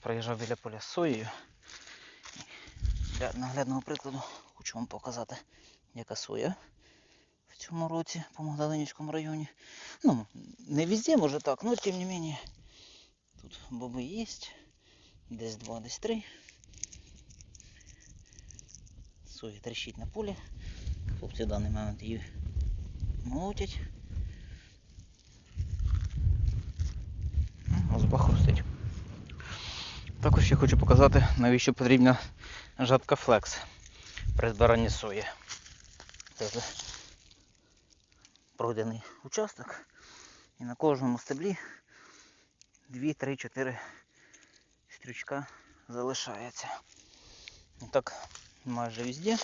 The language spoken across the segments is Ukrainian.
проїжджав біля поля з соєю. Для наглядного прикладу хочу вам показати, яка соя в цьому році по Магдалинівському районі. Ну, не везде, може так, но тим не менее. Тут боби є. Десь два, десь три. Соя тріщить на полі. Хлопці в даний момент її молотять. Також я хочу показати, навіщо потрібна жатка флекс при збиранні сої. Це пройдений участок. І на кожному стеблі 2, 3, 4 стрючка залишається. І так майже везде.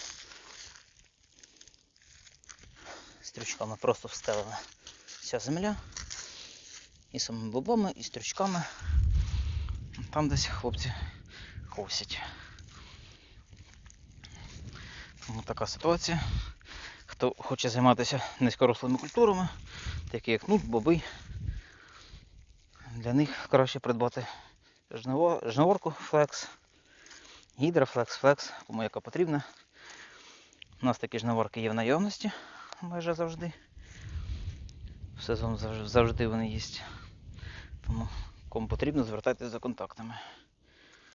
Стрючками просто встелена вся земля. І самими бобами, і стрючками. Там десь хлопці косять. Тому така ситуація. Хто хоче займатися низькорослими культурами, такі як нут, боби, для них краще придбати жниво, жниворку флекс, гідрофлекс, флекс, кому яка потрібна. У нас такі жниворки є в наявності майже завжди. В сезон завжди вони є. Тому кому потрібно, звертайтеся за контактами.